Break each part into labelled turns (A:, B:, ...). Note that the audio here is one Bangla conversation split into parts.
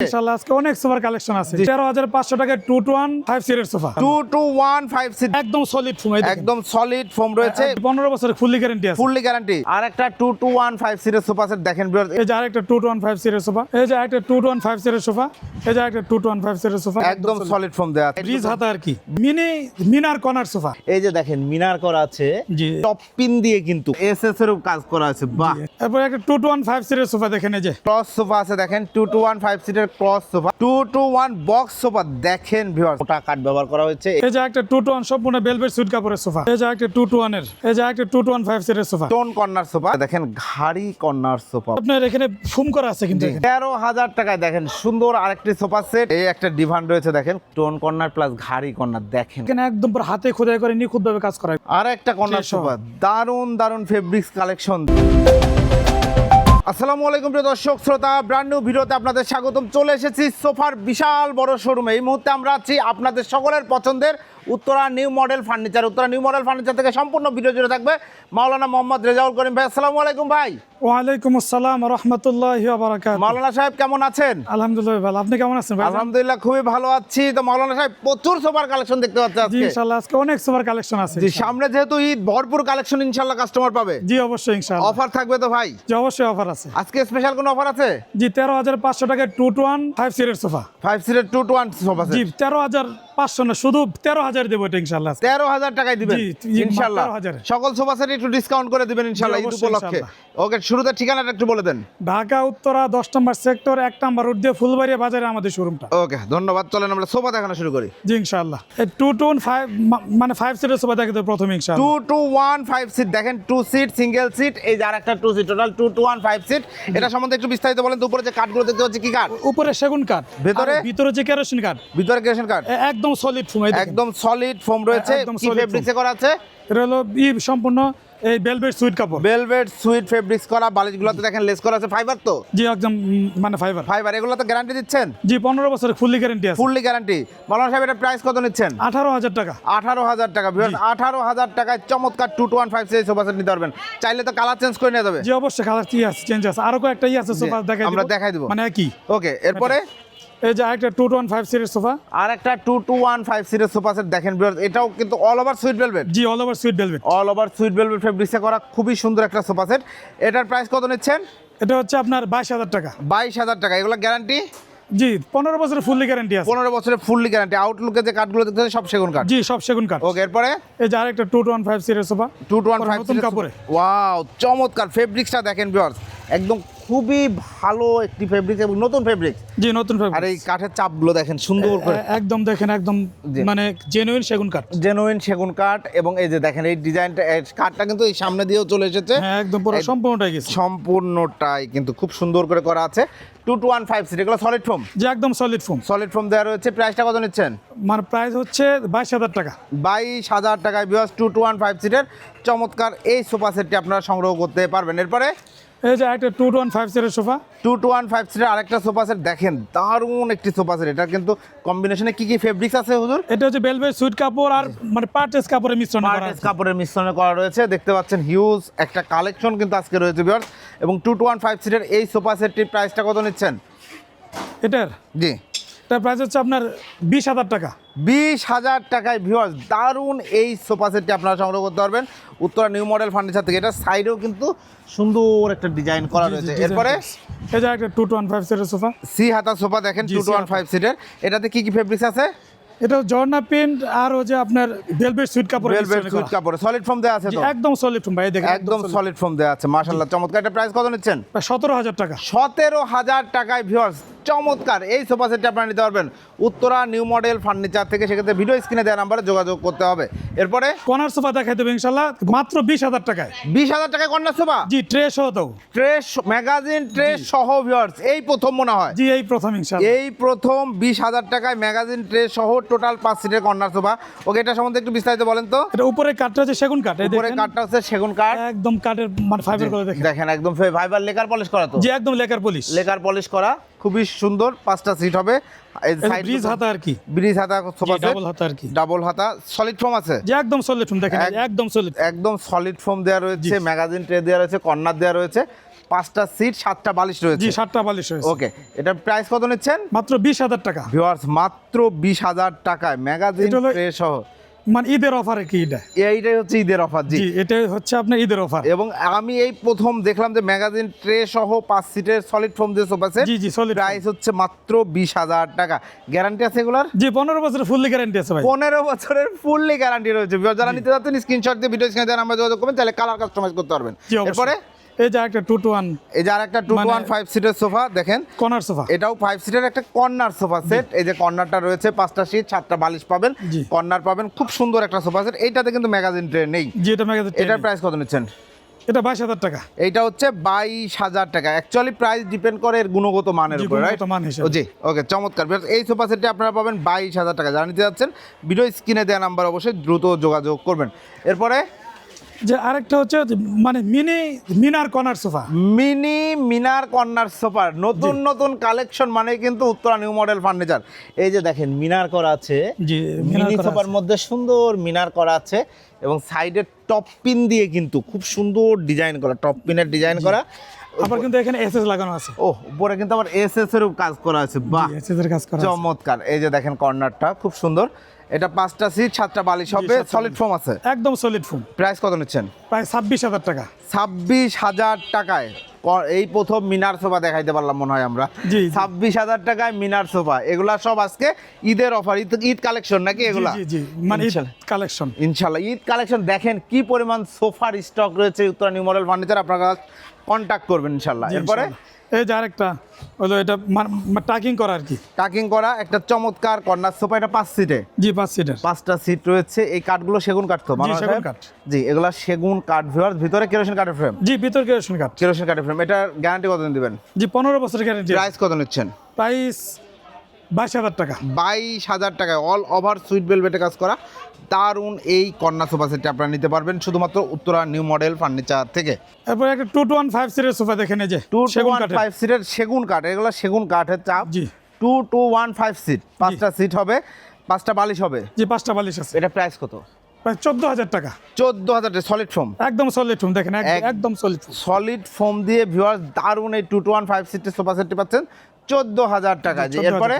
A: ইনশাআল্লাহ আজকে অনেক সোফার কালেকশন আছে। তেরো হাজার পাঁচশো টু টু ওয়ান ফাইভ সিটের sofa.
B: Two two one five seat
A: একদম সলিড ফোম
B: একদম সলিড ফোম রয়েছে।
A: পনেরো বছরের ফুললি গ্যারেন্টি আছে।
B: ফুললি গ্যারান্টি আর একটা টু টু ওয়ান ফাইভ সিটের সোফা সেট দেখেন viewers,
A: এই যে আরেকটা টু টু ওয়ান ফাইভ সিটের সোফা এই যে আরেকটা টু টু ওয়ান ফাইভ সিটের সোফা এই যে আরেকটা টু টু ওয়ান ফাইভ সিটের সোফা
B: একদম সলিড ফোম দেওয়া আছে।
A: ব্রিজ হাতা আর কি। মিনি মিনার কর্নার সোফা।
B: এই যে দেখেন মিনার করা আছে। টপ পিন দিয়ে কিন্তু এসএস এর কাজ করা আছে। বাহ।
A: তারপরে একটা টু সিটের সোফা দেখেন এই যে।
B: ক্রস সোফা আছে দেখেন। টু টু ওয়ান ফাইভ সিটের cross sofa two two one box sofa দেখেন কাঠ ব্যবহার করা হয়েছে।
A: এই যে একটা টু টু ওয়ান সম্পূর্ণ বেলভেট সুইট কাপড়ের সোফা এই যে একটা টু টু ওয়ানের এই যে একটা টু টু ওয়ান ফাইভ সিটের সোফা
B: টোন কর্নার সোফা দেখেন ঘাড়ি কর্নার সোফা
A: আপনার এখানে ফুম করা আছে কিন্তু
B: তেরো হাজার টাকায় দেখেন সুন্দর আরেকটি সোফা সেট এই একটা ডিভান রয়েছে দেখেন টোন কর্নার প্লাস ঘাড়ি কর্নার দেখেন।
A: এখানে একদম পুরো হাতে খোদাই করে নিখুঁত ভাবে কাজ করা।
B: আর একটা কর্নার সোফা দারুণ দারুণ ফেব্রিক্স কালেকশন আসসালামু আলাইকুম প্রিয় দর্শক, শ্রোতা ব্র্যান্ড নিউ ভিডিওতে আপনাদের স্বাগতম। চলে এসেছি সোফার বিশাল বড় শোরুমে এই মুহূর্তে আমরা আছি আপনাদের সকলের পছন্দের Uttara new model furniture Uttara new model furniture থেকে সম্পূর্ণ ভিডিও জুড়ে থাকবে মাওলানা মোহাম্মদ রেজাউল করিম ভাই, আসসালামু আলাইকুম ভাই।
A: ওয়ালাইকুম আসসালাম রহমতুল্লাহ বারাকাত
B: মাওলানা সাহেব কেমন আছেন?
A: আলহামদুলিল্লাহ ভালো। আপনি কেমন আছেন
B: আলহামদুলিল্লাহ খুবই ভালো আছি। তো মাওলানা সাহেব প্রচুর সোফার কালেকশন দেখতে পাচ্ছি আজকে।
A: ইনশাআল্লাহ আজকে অনেক সুপার কালেকশন আছে
B: জি সামনে যেহেতু ঈদ ভরপুর কালেকশন ইনশাল্লাহ কাস্টমার পাবে।
A: জি অবশ্যই ইনশাআল্লাহ।
B: অফার থাকবে তো ভাই?
A: জি অবশ্যই অফার আছে।
B: আজকে স্পেশাল কোনো অফার আছে?
A: জি তেরো হাজার পাঁচশো টাকায় টু টু ওয়ান ফাইভ সিটের সোফা
B: ফাইভ সিটের টু টু ওয়ান সোফা
A: জি তেরো হাজার পাঁচশো না শুধু তেরো হাজার দেবো এটা ইনশাআল্লাহ
B: তেরো হাজার টাকায় দিবেন? ইনশাল্লাহ। সকল সোফা সেট একটু ডিসকাউন্ট করে দিবেন ইনশাল্লাহ ঈদ উপলক্ষে। ওকে শুরুতে ঠিকানাটা একটু বলে দেন।
A: ঢাকা উত্তরা দশ নম্বর সেক্টর এক নম্বর রোড দিয়ে ফুলবাড়িয়া বাজারে আমাদের শোরুমটা
B: ওকে ধন্যবাদ। চলেন আমরা সোফা দেখানো শুরু করি।
A: জি ইনশাআল্লাহ এই টু টু ফাইভ মানে ফাইভ সিটের সোফা দেখে প্রথমে ইনশাআল্লাহ
B: two two one five seat দেখেন টু সিট সিঙ্গেল সিট এই যে আর একটা two seat total two two one five seat এটা সম্বন্ধে একটু বিস্তারিত বলেন উপরে যে কাঠগুলো দেখতে পাচ্ছি কি কাঠ
A: উপরে সেগুন কাঠ
B: ভেতরে?
A: ভিতরে যে কেরোসিন কাঠ
B: ভিতরে ক্রেশন কাঠ
A: এ- একদম সলিড ফুম
B: একদম সলিড ফোম রয়েছে কি ফেব্রিক্সে করা আছে?
A: এটা হলো ই সম্পূর্ণ এই বেলভেট সুইট কাপড়।
B: ভেলভেট সুইট ফেব্রিক্স করা বালিশগুলোতে দেখেন লেস করা আছে ফাইবার তো?
A: জি একদম মানে ফাইবার
B: ফাইবার এগুলো তো গ্যারান্টি দিচ্ছেন?
A: জি পনেরো বছরের ফুললি গ্যারেন্টি আছে।
B: ফুললি গ্যারান্টি মালানা সাহেব এটা প্রাইস কত নিচ্ছেন?
A: আঠারো হাজার টাকা।
B: আঠারো হাজার টাকা ভিউয়ার্স আঠারো হাজার টাকায় চমৎকার two two one five six sofa set নিতে পারবেন। চাইলে তো কালার চেঞ্জ করে নিয়ে যাবে।
A: জি অবশ্যই কালার কি আছে চেঞ্জ আছে। আরও কয়েকটা ই আছে সোফা দেখাই
B: আমরা
A: দিব।
B: দেখাই দিব।
A: মানে একই।
B: ওকে এরপরে?
A: এই যে একটা টু ওয়ান ফাইভ সিটের সোফা।
B: আর একটা টু টু ওয়ান ফাইভ সিটের সোফা সেট দেখেন এটাও কিন্তু অল ওভার সুইট ভেলভেট
A: জি all over suit velvet
B: all over suit velvet ফেব্রিক্সে করা খুবই সুন্দর একটা সোফা সেট এটার প্রাইস কত নিচ্ছেন?
A: এটা হচ্ছে আপনার বাইশ হাজার টাকা।
B: বাইশ হাজার টাকা এগুলো গ্যারান্টি
A: জি পনেরো বছরের ফুললি গ্যারেন্টি আছে।
B: পনেরো বছরের ফুললি গ্যারান্টি আউটলুকে যে কাঠগুলো দেখতে সব সেগুন কাঠ
A: জি সব সেগুন কাঠ
B: ওকে এরপরে?
A: এই যে আরেকটা টু ওয়ান ফাইভ সিটের sofa.
B: Two two one five
A: নতুন কাপড়ে।
B: ওয়াও চমৎকার। ফেব্রিক্সটা দেখেন ভিউয়ার্স একদম খুবই ভালো একটি ফেব্রিক এবং নতুন ফেব্রিক
A: জি নতুন
B: ফেব্রিক
A: আর
B: এই কাঠের চাপগুলো দেখেন সুন্দর করে।
A: একদম দেখেন একদম। মানে জেনুইন সেগুন কাঠ।
B: জেনুইন সেগুন কাঠ এবং এই যে দেখেন এই ডিজাইনটা কাঠটা কিন্তু এই সামনে দিয়েও চলে এসেছে।
A: হ্যাঁ একদম পুরো সম্পূর্ণটাই গেছে।
B: সম্পূর্ণটাই কিন্তু খুব সুন্দর করে করা আছে। Two two one five seat এগুলো সলিড ফোম
A: যে একদম সলিড ফোম
B: সলিড ফোম দেওয়া রয়েছে। প্রাইসটা কত নিচ্ছেন?
A: মানে প্রাইস হচ্ছে বাইশ হাজার টাকা।
B: বাইশ হাজার টাকায় বিয়াস টু টু ওয়ান ফাইভ সিটের চমৎকার এই সোফা সেটটি আপনারা সংগ্রহ করতে পারবেন। এরপরে
A: এই যে একটা টু ওয়ান ফাইভ সিটের sofa.
B: Two two one five সিটের আরেকটা সোফা সেট। দেখেন দারুণ একটি সোফা সেট। এটা কিন্তু কম্বিনেশনে কি কি ফেব্রিক্স আছে হুজুর?
A: এটা হচ্ছে বেলভেট সুইট কাপড় আর মানে পার্টেস কাপড়ের মিশ্রণ
B: পার্টেস কাপড়ের মিশ্রণে করা রয়েছে। দেখতে পাচ্ছেন হিউজ একটা কালেকশন কিন্তু আজকে রয়েছে বিয়ার এবং টু টু ওয়ান ফাইভ সিটের এই সোফা সেটটির প্রাইসটা কত নিচ্ছেন?
A: এটার?
B: জি।
A: এটার প্রাইস হচ্ছে আপনার বিশ হাজার টাকা।
B: বিশ হাজার টাকায় ভিওয়ার্স দারুণ এই সোফা সেটটি আপনারা সংগ্রহ করতে পারবেন। উত্তরা নিউ মডেল ফার্নিচার থেকে। এটা সাইডেও কিন্তু সুন্দর একটা ডিজাইন করা রয়েছে। এরপরে
A: এটা একটা টু ওয়ান ফাইভ সিটের সোফা
B: সি হাতা সোফা দেখেন টু টু ওয়ান ফাইভ সিটের এটাতে কি কি ফেব্রিক্স আছে?
A: এটা জর্না প্রিন্ট আর হচ্ছে আপনার ভেলভেট সুইট কাপড়
B: ভেলভেট সুইট কাপড় সলিড ফর্ম দেওয়া আছে তো?
A: একদম সলিড ফোম ভাই দেখেন
B: একদম সলিড ফর্ম দেওয়া আছে মাশাআল্লাহ। চমৎকার এটা প্রাইস কত নিচ্ছেন?
A: সতেরো হাজার টাকা।
B: সতেরো হাজার টাকায় ভিউয়ার্স চমৎকার। এই সোফা সেটটি আপনারা নিতে পারবেন। উত্তরা নিউ মডেল ফার্নিচার থেকে সেক্ষেত্রে ভিডিও স্ক্রিনে দেওয়া নাম্বারে যোগাযোগ করতে হবে। এরপরে?
A: কর্নার সোফা দেখাই দেবো ইনশাল্লাহ মাত্র বিশ হাজার টাকায়।
B: বিশ হাজার টাকায় কন্যা সোফা
A: জি ট্রে সহ তো
B: ট্রেস ম্যাগাজিন ট্রেস সহ ভিউয়ার্স এই প্রথম মনে হয়।
A: জি এই প্রথম ইনশাল্লাহ
B: এই প্রথম বিশ হাজার টাকায় ম্যাগাজিন ট্রে সহ টোটাল পাঁচ সিটের কর্নার সোফা ওকে এটা সম্বন্ধে একটু বিস্তারিত বলেন তো।
A: এটা উপরে কাঠটা হচ্ছে সেগুন কাঠ এই
B: উপরে কাঠটা হচ্ছে সেগুন কাঠ।
A: একদম কাঠের মানে ফাইবার করে দেখেন।
B: দেখেন একদম ফাইবার লেকার পলিশ করা তো?
A: জি একদম লেকার পুলিশ
B: লেকার পলিশ করা খুবই সুন্দর পাঁচটা সিট হবে।
A: ব্রিজ হাতা আর কি?
B: ব্রিজ হাতা সোফা
A: ডাবল হাতা আর কি।
B: ডাবল হাতা সলিড ফোম আছে?
A: যে একদম সলিড ফোম দেখেন একদম সলিড
B: একদম সলিড ফোম দেওয়া রয়েছে ম্যাগাজিন ট্রে দেওয়া রয়েছে কর্নার দেওয়া রয়েছে। পাঁচটা সিট সাতটা বালিশ
A: জি
B: রয়েছে
A: সাতটা বালিশ হয়েছে
B: ওকে এটা প্রাইস কত নিচ্ছেন?
A: মাত্র বিশ হাজার টাকা।
B: ভিউয়ার্স মাত্র বিশ হাজার টাকায় ম্যাগাজিন ট্রে সহ।
A: মানে ঈদের অফারে কি এটা?
B: এইটাই হচ্ছে ঈদের অফার জি।
A: জি এটা হচ্ছে আপনার ঈদের অফার
B: এবং আমি এই প্রথম দেখলাম যে ম্যাগাজিন ট্রে সহ পাঁচ সিটের সলিড ফোম দিয়ে সোফা সেট
A: জি জি সলিড
B: প্রাইস হচ্ছে মাত্র বিশ হাজার টাকা। গ্যারান্টি আছে এগুলার?
A: জি পনেরো বছরের ফুললি গ্যারান্টি আছে ভাই।
B: পনেরো বছরের ফুললি গ্যারান্টি রয়েছে। যারা নিতে যাচ্ছেন স্ক্রিনশট দিয়ে ভিডিও স্ক্রিনে দেওয়ার নাম্বার যোগাযোগ করবেন তাহলে কালার কাস্টমাইজ করতে পারবেন।
A: জি
B: এরপরে
A: এই যে একটা
B: এই যে টু
A: মানে-
B: সিটের সোফা দেখেন।
A: কর্নার সোফা
B: এটাও সিটের একটা কর্নার সোফা সেট এই যে কর্নারটা রয়েছে পাঁচটা সিট সাতটা বালিশ পাবেন। কর্নার পাবেন খুব সুন্দর একটা সোফা সেট এইটাতে কিন্তু ম্যাগাজিন ট্রে নেই।
A: জি এটা ম্যাগাজিন
B: এটার প্রাইস কত নিচ্ছেন?
A: এটা বাইশ হাজার টাকা।
B: এইটা হচ্ছে বাইশ হাজার টাকা। অ্যাকচুয়ালি প্রাইস ডিপেন্ড করে এর গুণগত মানের উপর রাইট
A: মান হিসেবে।
B: জি ওকে চমৎকার। এই সোফা সেটটি আপনারা পাবেন বাইশ হাজার টাকা। যারা নিতে যাচ্ছেন ভিডিও স্ক্রিনে দেওয়া নাম্বার অবশ্যই দ্রুত যোগাযোগ করবেন। এরপরে
A: যে আরেকটা হচ্ছে মানে মিনি মিনার কর্নার সোফা।
B: মিনি মিনার কর্নার সোফা। নতুন নতুন কালেকশন মানে কিন্তু উত্তরা নিউ মডেল ফার্নিচার। এই যে দেখেন মিনার করা আছে। মিনি সোফার মধ্যে সুন্দর মিনার করা আছে এবং সাইডে টপ পিন দিয়ে কিন্তু খুব সুন্দর ডিজাইন করা টপ পিনের ডিজাইন করা।
A: আবার কিন্তু এখানে এসএস লাগানো আছে।
B: ও উপরে কিন্তু আবার এস এস এর কাজ করা আছে। বাহ
A: এসএস এর কাজ করা।
B: চমৎকার। এই যে দেখেন কর্নারটা খুব সুন্দর। এটা পাঁচটা সিট সাতটা বালিশ হবে সলিড ফোম আছে?
A: একদম সলিড ফোম
B: প্রাইস কত নিচ্ছেন?
A: প্রায় ছাব্বিশ হাজার টাকা।
B: ছাব্বিশ হাজার টাকায়। এই প্রথম মিনার সোফা দেখাইতে পারলাম মনে হয় আমরা। ছাব্বিশ হাজার টাকায় মিনার সোফা। এগুলা সব আজকে ঈদের অফার ঈদ ঈদ কালেকশন নাকি এগুলা?
A: জি মানে কালেকশন
B: ইনশাল্লাহ। ঈদ কালেকশন দেখেন কি পরিমাণ সোফার স্টক রয়েছে উত্তরা নিউ মডেল ফার্নিচার আপনারা কন্ট্যাক্ট করবেন ইনশাল্লাহ। এরপরে
A: এই যে আরেকটা হলো এটা টাকিং করা আর কি।
B: টাকিং করা একটা চমৎকার কর্নার সোফা এটা পাঁচ সিটে
A: জি পাঁচ সিটের
B: পাঁচটা সিট রয়েছে এই কাঠগুলো সেগুন কাঠ তো মানব
A: সেগুন কাঠ।
B: জি এগুলা সেগুন কাঠ ভিউয়ার ভিতরে কেরোসিন কাঠের ফ্রেম
A: জি ভিতর কেরোসিন কাঠ।
B: কেরোসিন কাঠের ফ্রেম এটার গ্যারান্টি কতদিন দিবেন?
A: জি পনেরো বছরের গ্যারেন্টি
B: প্রাইস কত নিচ্ছেন?
A: প্রাইস বাইশ হাজার টাকা।
B: বাইশ হাজার টাকায় অল ওভার সুইট বেলভেটে কাজ করা। দারুণ এই কন্যা সোফা সেটটি আপনারা নিতে পারবেন শুধুমাত্র উত্তরা নিউ মডেল ফার্নিচার থেকে।
A: এরপর একটা টু টু ওয়ান ফাইভ সিটের সোফা দেখেন এই যে
B: টু ওয়ান ফাইভ সিটের সেগুন কাঠ এগুলো সেগুন কাঠের চাপ।
A: জি।
B: Two two one five seat পাঁচটা সিট হবে পাঁচটা বালিশ হবে।
A: জি পাঁচটা বালিশ আছে।
B: এটা প্রাইস কত?
A: প্রায় চোদ্দ হাজার টাকা।
B: চোদ্দ হাজার সলিড ফোম
A: একদম সলিড ফোম দেখেন এক-
B: এক-
A: একদম সলিড
B: সলিড ফোম দিয়ে ভিউয়ার্স দারুণ এই টু টু ওয়ান ফাইভ সিটের সোফা সেটটি পাচ্ছেন। চোদ্দ হাজার টাকা জি এরপরে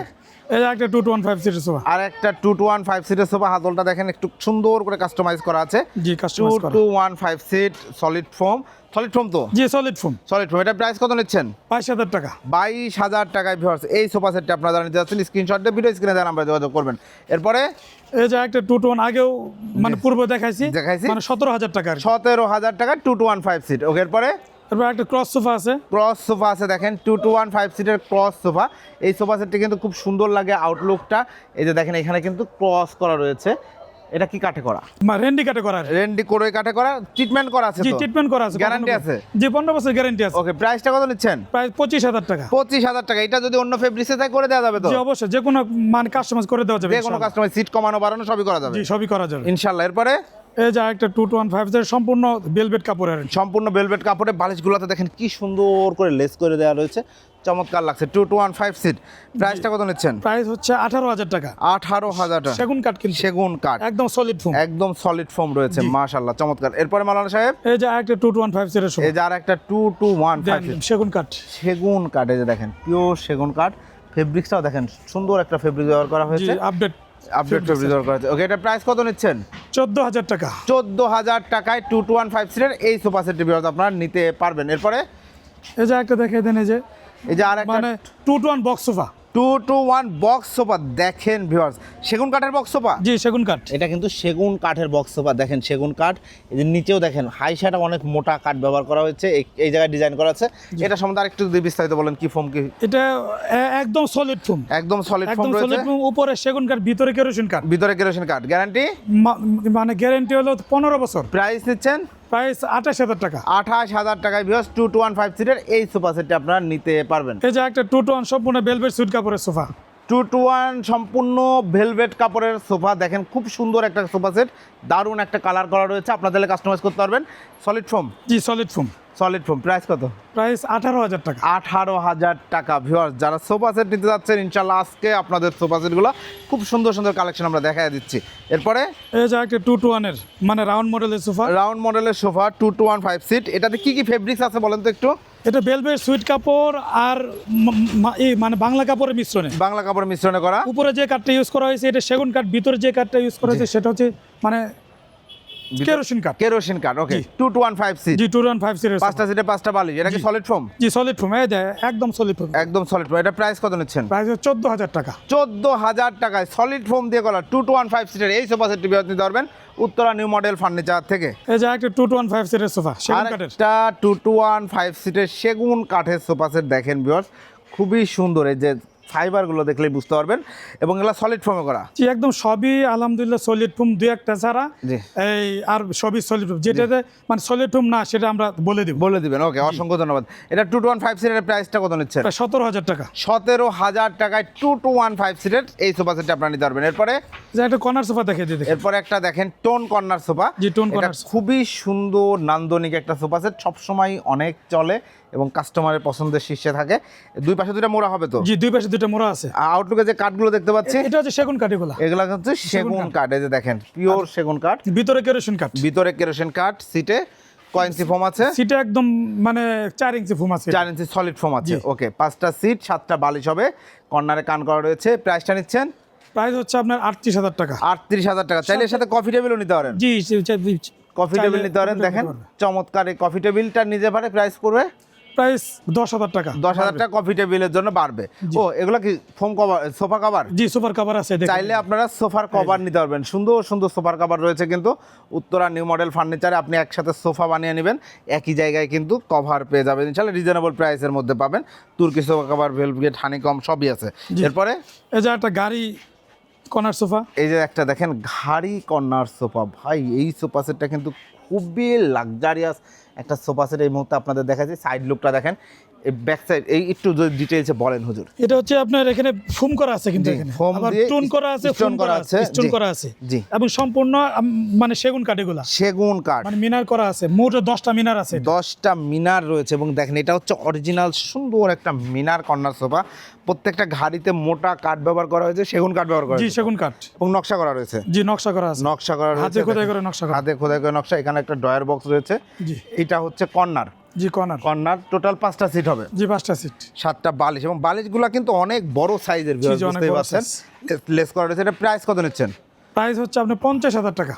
A: একটা টু টু ওয়ান ফাইভ সিটের সোফা।
B: আর একটা টু টু ওয়ান ফাইভ সিটের সোফা হাতলটা দেখেন একটু সুন্দর করে কাস্টমাইজ করা আছে।
A: জি কাস্টমাইজ করা।
B: Two one five seat solid foam solid foam তো?
A: জি সলিড ফোম
B: সলিড ফোম এটা প্রাইস কত নিচ্ছেন?
A: বাইশ হাজার টাকা।
B: বাইশ হাজার টাকায় ভিউয়ার্স এই সোফা সেটটা আপনারা জানাতে যাচ্ছেন স্ক্রিনশট দিয়ে ভিডিও স্ক্রিনে দেওয়া নাম্বারে যোগাযোগ করবেন। এরপরে?
A: এই যে একটা টু টু ওয়ান আগেও মানে পূর্ব দেখাইছি
B: দেখাইছি।
A: মানে সতেরো হাজার টাকা
B: সতেরো হাজার টাকা two two one five seat okay এরপরে?
A: এরপর একটা ক্রস সোফা আছে।
B: ক্রস সোফা আছে দেখেন টু টু ওয়ান ফাইভ সিটের ক্রস সোফা এই সোফা সেটটি কিন্তু খুব সুন্দর লাগে আউটলুকটা এই যে দেখেন এখানে কিন্তু ক্রস করা রয়েছে। এটা কি কাঠে করা?
A: রেন্ডি কাটে করা।
B: রেন্ডি করে কাঠে করা ট্রিটমেন্ট করা আছে
A: জি ট্রিটমেন্ট করা আছে
B: গ্যারান্টি আছে?
A: জি পনেরো বছর গ্যারান্টি আছে।
B: ওকে প্রাইসটা কত নিচ্ছেন?
A: পঁচিশ হাজার টাকা।
B: পঁচিশ হাজার টাকা। এটা যদি অন্য ফেব্রিক্সে তাই করে দেওয়া যাবে তো?
A: জি অবশ্যই। যে কোনো মানে কাস্টমাইজ করে দেওয়া যাবে
B: যে কোনো
A: ইনশাআল্লাহ।
B: কাস্টমার সিট কমানো বাড়ানো সবই করা যাবে।
A: জি সবই করা যাবে।
B: ইনশাল্লাহ। এরপরে?
A: এই যে একটা টু টু ওয়ান ফাইভ সম্পূর্ণ বেলভেট কাপড়ের।
B: সম্পূর্ণ ভেলভেট কাপড়ে বালিশগুলোতে দেখেন কি সুন্দর করে লেস করে দেওয়া রয়েছে। চমৎকার লাগছে। Two two one five seat প্রাইসটা কত নিচ্ছেন?
A: প্রাইস হচ্ছে আঠারো হাজার টাকা।
B: আঠারো হাজার টাকা।
A: সেগুন কাঠ কিন্তু।
B: সেগুন কাঠ।
A: একদম সলিড ফোম
B: একদম সলিড ফোম রয়েছে মাশাল্লাহ চমৎকার। এরপরে মালানা সাহেব?
A: এই যে একটা টু টু ওয়ান ফাইভ সিটের
B: এই যে আর একটা টু টু ওয়ান ফাইভ
A: সেগুন কাঠ।
B: সেগুন কাঠ এই যে দেখেন পিওর সেগুন কাঠ। ফেব্রিক্সটাও দেখেন সুন্দর একটা ফেব্রিক ব্যবহার করা হয়েছে।
A: আপডেট
B: আপডেট ফেব্রিক ব্যবহার করা ওকে এটা প্রাইস কত নিচ্ছেন?
A: চোদ্দ হাজার টাকা।
B: চোদ্দ হাজার টাকায় টু টু ওয়ান ফাইভ সিটের এই সোফা সেট বিরত আপনারা নিতে পারবেন। এরপরে
A: এই যে একটা দেখিয়ে দেন এই যে
B: এই যে আরেকটা
A: মানে two two one box sofa
B: two two one box sofa দেখেন ভিউয়ার্স সেগুন কাঠের বক্স সোফা?
A: জি সেগুন কাঠ।
B: এটা কিন্তু সেগুন কাঠের বক্স সোফা দেখেন সেগুন কাঠ। এই নিচেও দেখেন হাইসাটা অনেক মোটা কাঠ ব্যবহার করা হয়েছে এই- জায়গায় ডিজাইন করা আছে। এটা সম্বন্ধে আরেকটু যদি বিস্তারিত বলেন কি ফোম কি?
A: এটা একদম সলিড ফোম
B: একদম সলিড ফোম
A: একদম
B: রয়েছে।
A: সলিড ফোম উপরে সেগুন কাঠ ভিতরে কেরোসিন কাঠ।
B: ভিতরে কেরোসিন কাঠ গ্যারান্টি
A: মানে গ্যারেন্টি হলো পনেরো বছর।
B: প্রাইস নিচ্ছেন?
A: প্রাইস আঠাশ হাজার টাকা।
B: আঠাশ হাজার টাকায় viewers two two one five সিটের এই সোফা সেটটি আপনারা নিতে পারবেন।
A: এই যে একটা টু টু ওয়ান সম্পূর্ণ বেলভেট সুইট কাপড়ের সোফা
B: টু টু ওয়ান সম্পূর্ণ ভেলভেট কাপড়ের সোফা দেখেন খুব সুন্দর একটা সোফা সেট দারুণ একটা কালার করা রয়েছে আপনাদের কাস্টমাইজ করতে পারবেন। সলিড ফোম
A: জি solid foam
B: solid foam price কত?
A: প্রাইস আঠারো হাজার টাকা।
B: আঠারো হাজার টাকা ভিউয়ার্স যারা সোফা সেট নিতে যাচ্ছেন ইনশাল্লাহ আজকে আপনাদের সোফা সেটগুলো খুব সুন্দর সুন্দর কালেকশন আমরা দেখাই দিচ্ছি। এরপরে?
A: এই যে একটা টু টু ওয়ানের মানে রাউন্ড মডেলের সোফা
B: রাউন্ড মডেলের sofa two two one five seat এটাতে কি কি ফেব্রিক্স আছে বলেন তো একটু?
A: এটা বেলভেট সুইট কাপড় আর মানে বাংলা কাপড়ের মিশ্রণে।
B: বাংলা কাপড়ের মিশ্রণে করা।
A: উপরে যে কাঠটা ইউজ করা হয়েছে এটা সেগুন কাঠ ভিতরে যে কাঠটা ইউজ করা হয়েছে সেটা হচ্ছে মানে কেরোসিন কাঠ
B: কেরোসিন কাঠ ওকে
A: জি।
B: Two two one five seat
A: জি টু ওয়ান ফাইভ সিরিজ
B: পাঁচটা সিটে পাঁচটা বালিশ এটা কি সলিড ফোম
A: জি সলিড ফোম এই দেয় একদম সলিড ফোম
B: একদম সলিড ফোম এটা প্রাইস কত নিচ্ছেন?
A: প্রাইস চোদ্দ হাজার টাকা।
B: চোদ্দ হাজার টাকায় সলিড ফোম দিয়ে করা টু টু ওয়ান ফাইভ সিটের এই সোফা সেটটি নিতে পারবেন উত্তরা নিউ মডেল ফার্নিচার থেকে।
A: এই যে একটা two two one five series sofa সেগুন কাঠের।
B: একটা টু টু ওয়ান ফাইভ সিটের সেগুন কাঠের সোফা সেট দেখেন বিয়ার্স খুবই সুন্দর এই যে ফাইবারগুলো দেখলেই বুঝতে পারবেন এবং এগুলো সলিড ফোমে করা।
A: জি একদম সবই আলহামদুলিল্লাহ সলিড ফোম দুই একটা ছাড়া এই আর সবই সলিড ফোম যেটাতে মানে সলিড ফোম না সেটা আমরা বলে দিব।
B: বলে দিবেন ওকে অসংখ্য ধন্যবাদ। এটা টু টু ওয়ান ফাইভ সিটের প্রাইসটা কত নিচ্ছেন?
A: প্রায় সতেরো হাজার টাকা।
B: সতেরো হাজার টাকায় টু টু ওয়ান ফাইভ সিটের এই সোফা সেটটা আপনারা নিতে পারবেন। এরপরে?
A: যে একটা কর্নার সোফা দেখে দেখি
B: এরপরে একটা দেখেন টোন কর্নার সোফা
A: জি, টোন কর্নার
B: খুবই সুন্দর নান্দনিক একটা সোফা সেট সবসময় অনেক চলে। এবং কাস্টমারের পছন্দের শীর্ষে থাকে। দুই পাশে দুটো মোড়া হবে তো?
A: জি দুই পাশে দুটো মোড়া আছে।
B: আউটলুকে যে কাঠগুলো দেখতে পাচ্ছি
A: এটা হচ্ছে সেগুন কাঠ এগুলো।
B: এগুলা হচ্ছে সেগুন কাঠ এই যে দেখেন পিওর সেগুন কাঠ
A: ভিতরে কেরোসিন কাঠ
B: ভিতরে কেরোসিন কাঠ সিটে কয়েন্সি ফোম আছে।
A: সিটে একদম মানে চার ইঞ্চি ফোম আছে।
B: চার ইঞ্চি সলিড ফোম আছে। ওকে পাঁচটা সিট সাতটা বালিশ হবে। কর্নারে কান করা রয়েছে। প্রাইসটা নিচ্ছেন?
A: প্রাইস হচ্ছে আপনার আটত্রিশ হাজার টাকা।
B: আটত্রিশ হাজার টাকা। চাইলে এর সাথে কফি টেবিলও নিতে পারেন।
A: জি সে- সে-
B: কফি টেবিল নিতে পারেন দেখেন। চমৎকার এই কফি টেবিলটা নিতে পারে প্রাইস পড়বে
A: প্রাইস দশ হাজার টাকা।
B: দশ হাজার টাকা কফি টেবিলের জন্য বাড়বে। ও এগুলো কি ফোম কভার সোফা কভার
A: জি সুপার কাভার আছে
B: চাইলে আপনারা সোফার কভার নিতে পারবেন। সুন্দর সুন্দর সোফার কভার রয়েছে কিন্তু উত্তরা নিউ মডেল ফার্নিচারে আপনি একসাথে সোফা বানিয়ে নেবেন। একই জায়গায় কিন্তু কভার পেয়ে যাবেন। ইনশাল্লাহ রিজনেবল প্রাইসের মধ্যে পাবেন। তুর্কি সোফা কভার ভেলভেট হানিকম সবই আছে। এরপরে?
A: এই যে একটা গাড়ি কর্নার সোফা
B: এই যে একটা দেখেন ঘাড়ি কর্নার সোফা ভাই এই সোফা সেটটা কিন্তু খুবই লাক্সারিয়াস একটা সোফা সেট এই মুহূর্তে আপনাদের দেখাচ্ছি। সাইড লুকটা দেখেন। ব্যাক সাইড এই একটু যদি ডিটেলসে বলেন হুজুর।
A: এটা হচ্ছে আপনার এখানে ফোম করা আছে কিন্তু এখানে। আবার
B: দিয়ে
A: টোন করা আছে ফোম
B: করা আছে,
A: স্টোন। করা আছে।
B: জি।
A: এবং সম্পূর্ণ মানে সেগুন কাঠ এগুলা।
B: সেগুন কাঠ।
A: মানে মিনার করা আছে মোট দশটা মিনার আছে
B: দশটা মিনার রয়েছে এবং দেখেন এটা হচ্ছে অরিজিনাল সুন্দর একটা মিনার কর্নার সোফা। প্রত্যেকটা ঘাড়িতে মোটা কাঠ ব্যবহার করা হয়েছে সেগুন কাঠ ব্যবহার করা
A: জি সেগুন কাঠ।
B: এবং নকশা করা রয়েছে।
A: জি নকশা করা আছে।
B: নকশা করা রয়েছে
A: হাতে খোদাই করে নকশা করা।
B: হাতে খোদাই করে নকশা এখানে একটা ডয়ার বক্স রয়েছে।
A: জি।
B: এটা হচ্ছে কর্নার
A: জি কর্নার।
B: কর্নার টোটাল পাঁচটা সিট হবে।
A: জি পাঁচটা সিট
B: সাতটা বালিশ এবং বালিশগুলো কিন্তু অনেক বড় সাইজের বুঝতেই পারছেন? লেস করা রয়েছে এটা প্রাইস কত নিচ্ছেন?
A: প্রাইস হচ্ছে আপনার পঞ্চাশ হাজার টাকা।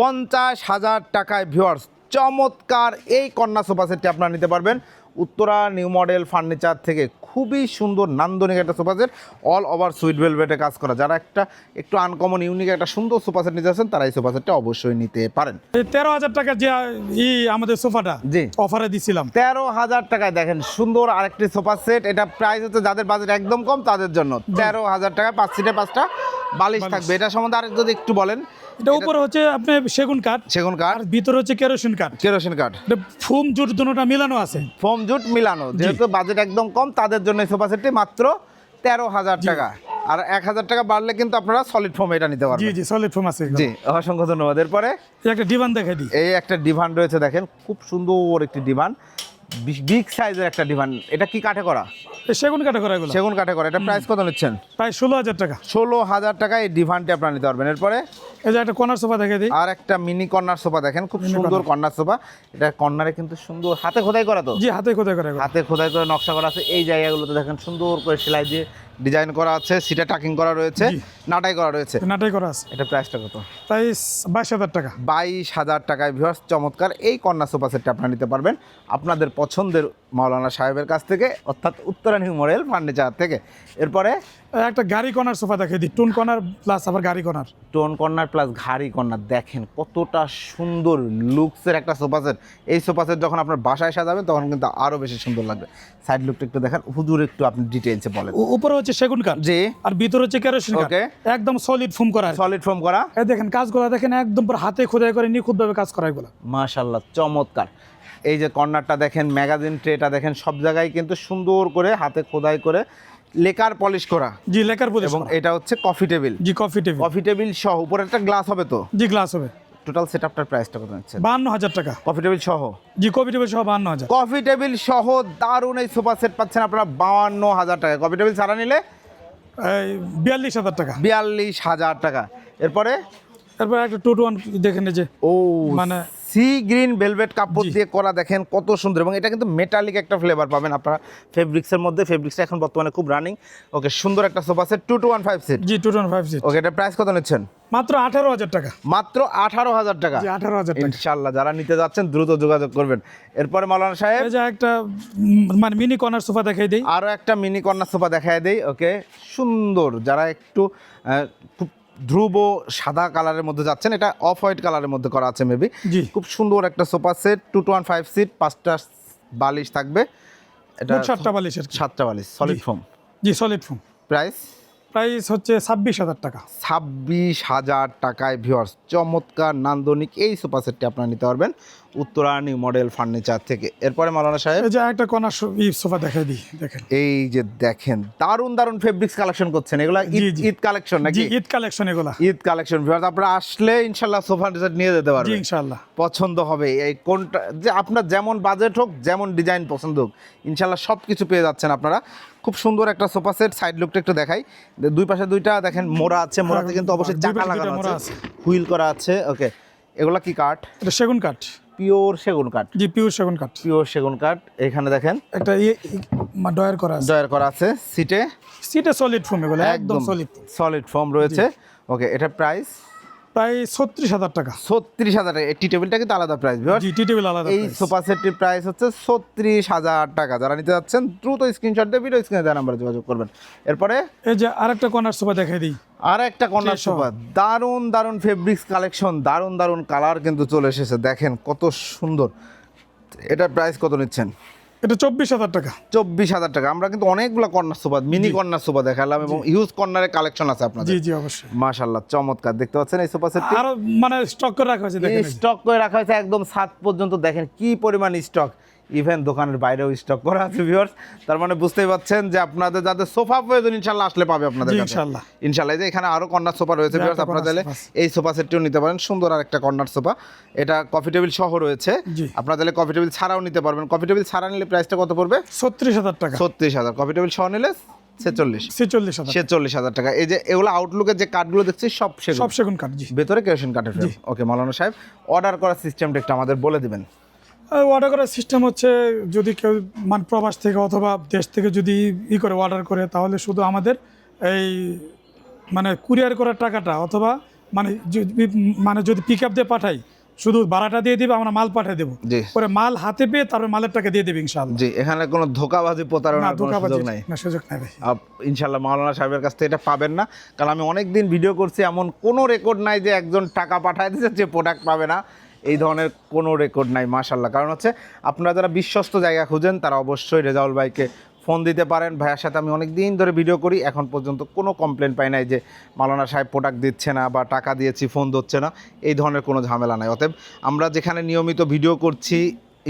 B: পঞ্চাশ হাজার টাকায় ভিউয়ার্স চমৎকার এই কন্যা সোফা সেটটি আপনারা নিতে পারবেন। উত্তরা নিউ মডেল ফার্নিচার থেকে খুবই সুন্দর নান্দনিক একটা sofa set all over suit ভেলভেটে কাজ করা। যারা একটা একটু আনকমন ইউনিক একটা সুন্দর সোফা সেট নিতে আছেন তারা এই সোফা সেটটা অবশ্যই নিতে পারেন।
A: তেরো হাজার টাকা যে ই আমাদের সোফাটা
B: জি।
A: অফারে দিছিলাম।
B: তেরো হাজার টাকায় দেখেন সুন্দর আরেকটি সোফা সেট এটা প্রাইস হচ্ছে যাদের বাজেট একদম কম তাদের জন্য। তেরো হাজার টাকায় পাঁচ সিটে পাঁচটা বালিশ। থাকবে। এটা সম্বন্ধে আরেক যদি একটু বলেন
A: এটা উপরে হচ্ছে আপনি সেগুন কাঠ
B: সেগুন কাঠ।
A: আর ভিতরে হচ্ছে কেরোসিন কাঠ।
B: কেরোসিন কাঠ।
A: এটা ফুম জুট দুটোটা মিলানো আছে।
B: ফোম জুট মিলানো যেহেতু বাজেট একদম কম তাদের জন্য সোফা সেটটি মাত্র তেরো হাজার টাকা। আর এক হাজার টাকা বাড়লে কিন্তু আপনারা সলিড ফোম এটা নিতে
A: জি
B: পারবেন।
A: জি সলিড ফোম আছে
B: জি অসংখ্য ধন্যবাদ। এরপরে
A: একটা ডিভান দেখাই দিই।
B: এই একটা ডিভান রয়েছে দেখেন খুব সুন্দর একটি ডিভান বিগ সাইজের একটা ডিভান এটা কি কাঠে করা?
A: সেগুন কাঠে করা এগুলো?
B: সেগুন কাঠে করা। এটা প্রাইস কত নিচ্ছেন?
A: প্রায় ষোলো হাজার টাকা।
B: ষোলো হাজার টাকায় এই ডিভানটি আপনারা নিতে পারবেন। এরপরে
A: এই যে একটা কর্নার সোফা দেখাই দিই।
B: আর একটা মিনি কর্নার সোফা দেখেন খুব সুন্দর কর্নার সোফা। এটা কর্নারে কিন্তু সুন্দর হাতে খোদাই করা তো।
A: জি হাতে খোদাই করা
B: হাতে খোদাই করে নকশা করা আছে। এই জায়গাগুলোতে দেখেন সুন্দর করে সেলাই দিয়ে ডিজাইন করা আছে। সিটে টাকিং করা রয়েছে নাটাই করা রয়েছে।
A: নাটাই করা আছে।
B: এটা প্রাইসটা কত?
A: প্রাইস বাইশ হাজার টাকা।
B: বাইশ হাজার টাকায় ভিউয়ার্স চমৎকার। এই কন্যা সোফা সেটটা আপনারা নিতে পারবেন। আপনাদের পছন্দের মাওলানা সাহেবের কাছ থেকে অর্থাৎ মডেল ফার্নিচার থেকে। এরপরে?
A: একটা গাড়ি কর্নার সোফা দেখাই দিই টুন কর্নার প্লাস আবার গাড়ি corner
B: tone corner plus corner দেখেন কতটা সুন্দর লুকসের একটা সোফা সেট এই সোফা সেট যখন আপনার বাসায় সাজাবেন তখন কিন্তু আরও বেশি সুন্দর লাগবে। সাইড লুকটা একটু দেখেন হুজুর একটু আপনি ডিটেলসে বলেন।
A: উপরে হচ্ছে সেগুন কাঠ
B: জি।
A: আর ভিতরে হচ্ছে কেরোসিন
B: Okay.
A: একদম সলিড ফোম করা।
B: সলিড ফোম করা।
A: দেখেন কাজগুলো দেখেন একদম পুরো হাতে খোদাই করে নিখুঁতভাবে কাজ করা এগুলো।
B: মাশাল্লাহ চমৎকার। এই যে কর্নারটা দেখেন ম্যাগাজিন ট্রেটা দেখেন সব জায়গায় কিন্তু সুন্দর করে হাতে খোদাই করে লেকার পলিশ করা।
A: জি লেকার পলিশ
B: এবং এটা হচ্ছে কফি টেবিল।
A: জি কফি টেবিল।
B: কফি টেবিল সহ উপরে একটা গ্লাস হবে তো?
A: জি গ্লাস হবে।
B: টোটাল সেট আপটার প্রাইসটা কত
A: বাহান্ন হাজার টাকা।
B: কফি টেবিল সহ?
A: জি কফি টেবিল সহ বাহান্ন হাজার
B: কফি টেবিল সহ দারুণ এই সোফা সেট পাচ্ছেন আপনারা বাউান্ন হাজার টাকা। কফি টেবিল ছাড়া নিলে?
A: বিয়াল্লিশ হাজার টাকা।
B: বিয়াল্লিশ হাজার টাকা। এরপরে?
A: তারপর একটা টু টু ওয়ান দেখেন এই যে।
B: ও
A: মানে
B: সি গ্রিন ভেলভেট কাপড় দিয়ে করা দেখেন কত সুন্দর এবং এটা কিন্তু মেটালিক একটা ফ্লেভার পাবেন আপনারা ফেব্রিক্সের মধ্যে। ফেব্রিক্সটা এখন বর্তমানে খুব রানিং ওকে সুন্দর একটা sofa set two two one five set
A: জি two two one five seat
B: okay এটা প্রাইস কত নিচ্ছেন?
A: মাত্র আঠারো হাজার টাকা।
B: মাত্র আঠারো হাজার টাকা।
A: জি আঠারো হাজার টাকা।
B: ইনশাল্লাহ যারা নিতে যাচ্ছেন দ্রুত যোগাযোগ করবেন। এরপরে মাওলানা সাহেব?
A: এই যে একটা মানে মিনি কর্নার সোফা দেখাই দিই।
B: আরও একটা মিনি কর্নার সোফা দেখায় দেই। ওকে সুন্দর। যারা একটু খুব ধ্রুব সাদা কালারের মধ্যে যাচ্ছেন। এটা অফ হোয়াইট কালারের মধ্যে করা আছে মেবি
A: জি।
B: খুব সুন্দর একটা sofa set two two one five seat পাঁচটা বালিশ থাকবে। এটা
A: সাতটা বালিশ
B: সাতটা বালিশ সলিড ফোম
A: জি সলিড ফোম
B: প্রাইস
A: প্রাইস হচ্ছে ছাব্বিশ হাজার টাকা।
B: ছাব্বিশ হাজার টাকায় ভিওর্স চমৎকার নান্দনিক এই সোফা সেটটি আপনারা নিতে পারবেন। উত্তরায়ণী মডেল ফার্নিচার থেকে। এরপরে মালানা সাহেব?
A: এই যে একটা কর্নার সোফা দেখাই দিই দেখেন।
B: এই যে দেখেন দারুণ দারুণ ফেব্রিক্স কালেকশন করছেন। এগুলা ঈদ কালেকশন
A: জি
B: নাকি?
A: ঈদ কালেকশন এগুলা।
B: ঈদ কালেকশন ভিউয়ার্স আপনারা আসলে ইনশাল্লাহ সোফা সেট নিয়ে যেতে
A: জি
B: পারবেন
A: ইনশাল্লাহ
B: পছন্দ হবে। এই কোনটা যে আপনার যেমন বাজেট হোক যেমন ডিজাইন পছন্দ হোক ইনশাল্লাহ সব কিছু পেয়ে যাচ্ছেন আপনারা। খুব সুন্দর একটা সোফা সেট সাইড লুকটা একটু দেখাই। দুই পাশে দুইটা দেখেন মোড়া আছে। মোড়াতে কিন্তু অবশ্যই চাকা লাগানো আছে। হুইল করা আছে। ওকে এগুলা কি কাঠ?
A: এটা সেগুন কাঠ।
B: পিওর সেগুন কাঠ।
A: জি পিওর সেগুন কাঠ।
B: পিওর সেগুন কাঠ। এখানে দেখেন
A: একটা ডয়ার করা আছে।
B: জয়ের করা আছে সিটে।
A: সিটে সলিড ফোম এগুলো একদম সলিড
B: সলিড ফর্ম রয়েছে। ওকে এটা প্রাইস
A: প্রায় ছত্রিশ হাজার টাকা।
B: ছত্রিশ হাজার টাকা। এই টি টেবিলটা কিন্তু আলাদা প্রাইস
A: জি টি টেবিল আলাদা
B: এই। সোফা সেটটির প্রাইস হচ্ছে ছত্রিশ হাজার টাকা। যারা নিতে যাচ্ছেন দ্রুত স্ক্রিনশট দিয়ে ভিডিও স্ক্রিনে দেওয়া নাম্বারে যোগাযোগ করবেন। এরপরে?
A: এই যে আরেকটা কর্নার সোফা দেখাই দিই।
B: আর একটা
A: সব।
B: সোফা দারুণ দারুণ ফেব্রিক্স কালেকশন দারুণ দারুণ কালার কিন্তু চলে এসেছে। দেখেন কত সুন্দর। এটার প্রাইস কত নিচ্ছেন?
A: এটা চব্বিশ হাজার টাকা।
B: চব্বিশ হাজার টাকা। আমরা কিন্তু অনেকগুলো corner sofa mini corner sofa দেখালাম এবং হিউজ কর্নারের কালেকশন আছে
A: জি
B: আপনাদের।
A: জি অবশ্যই।
B: মাশাল্লাহ চমৎকার। দেখতে পাচ্ছেন এই সোফা সেটটি
A: আরও মানে স্টক করে রাখা হয়েছে দেখেন
B: স্টক করে রাখা হয়েছে একদম সাত পর্যন্ত। দেখেন কি পরিমাণ স্টক ইভেন দোকানের বাইরেও স্টক করা আছে ভিউয়ার্স তার মানে বুঝতেই পাচ্ছেন যে আপনাদের যাদের সোফা প্রয়োজন ইনশাল্লাহ আসলে পাবে আপনাদের
A: ইনশাল্লাহ।
B: ইনশাল্লাহ যে এখানে আরও কর্নার সোফা রয়েছে ভিউয়ার্স আপনারা চাইলে এই সোফা সেটটিও নিতে পারেন। সুন্দর আর একটা কর্নার সোফা। এটা কফি টেবিল সহ রয়েছে। আপনারা চাইলে কফি টেবিল ছাড়াও নিতে পারবেন। কফি টেবিল ছাড়া নিলে প্রাইসটা কত পড়বে?
A: ছত্রিশ হাজার টাকা।
B: ছত্রিশ হাজার। কফি টেবিল সহ নিলে ছেচল্লিশ।
A: ছেচল্লিশ হাজার
B: ছেচল্লিশ হাজার টাকা। এই যে এগুলো আউটলুকের যে কাঠগুলো দেখছি সব
A: সব সেগুন কাঠ
B: ভেতরে কেরোসিন কাঠের ওকে মালানা সাহেব অর্ডার করার সিস্টেমটা একটু আমাদের বলে দিবেন।
A: অর্ডার করার সিস্টেম হচ্ছে যদি কেউ মানে প্রবাস থেকে অথবা দেশ থেকে যদি ই করে অর্ডার করে তাহলে শুধু আমাদের এই মানে কুরিয়ার করার টাকাটা অথবা মানে যদি মানে যদি পিক আপ দিয়ে পাঠাই শুধু ভাড়াটা দিয়ে দিবে আমরা মাল পাঠিয়ে দেবো। পরে মাল হাতে পেয়ে তারপর মালের টাকা দিয়ে দেবে ইনশাল্লাহ
B: জি এখানে কোনো ধোকাবাজি
A: ধোকাবাজি
B: সুযোগ নাই।
A: না সুযোগ নাই
B: ইনশাল্লাহ মাওলানা সাহেবের কাছ থেকে এটা পাবেন না। কারণ আমি অনেক দিন ভিডিও করছি এমন কোনো রেকর্ড নাই যে একজন টাকা পাঠায় দিয়েছে যে প্রোডাক্ট পাবে না। এই ধরনের কোনো রেকর্ড নাই মাশাল্লাহ কারণ হচ্ছে, আপনারা যারা বিশ্বস্ত জায়গা খুঁজেন, তারা অবশ্যই রেজাউল ভাইকে ফোন দিতে পারেন। ভাইয়ের সাথে আমি অনেক দিন ধরে ভিডিও করি, এখন পর্যন্ত কোনো কমপ্লেন পাই নাই যে মালানা সাহেব প্রোডাক্ট দিচ্ছে না বা টাকা দিয়েছি ফোন ধরছে না। এই ধরনের কোনো ঝামেলা নাই। অতএব আমরা যেখানে নিয়মিত ভিডিও করছি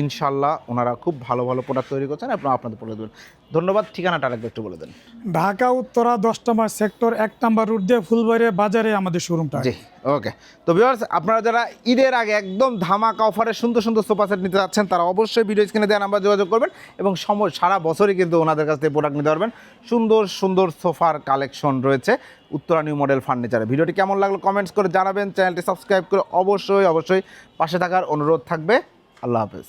B: ইনশাল্লাহ ওনারা খুব ভালো ভালো প্রোডাক্ট তৈরি করছেন আপনারা আপনাদের বলে দেবেন। ধন্যবাদ ঠিকানাটা আরেকবার একটু বলে দেন।
A: ঢাকা উত্তরা দশ নম্বর সেক্টর এক নম্বর রুট দিয়ে ফুলবাড়ি বাজারে আমাদের শোরুমটা
B: জি ওকে। তো ভিউয়ার্স আপনারা যারা ঈদের আগে একদম ধামাকা অফারে সুন্দর সুন্দর সোফা সেট নিতে যাচ্ছেন তারা অবশ্যই ভিডিও স্ক্রিনে দেওয়া নাম্বার যোগাযোগ করবেন এবং সময় সারা বছরই কিন্তু ওনাদের কাছ থেকে প্রোডাক্ট নিতে পারবেন। সুন্দর সুন্দর সোফার কালেকশন রয়েছে উত্তরা নিউ মডেল ফার্নিচারে ভিডিওটি কেমন লাগল কমেন্টস করে জানাবেন চ্যানেলটি সাবস্ক্রাইব করে অবশ্যই অবশ্যই পাশে থাকার অনুরোধ থাকবে। আল্লাহ হাফেজ।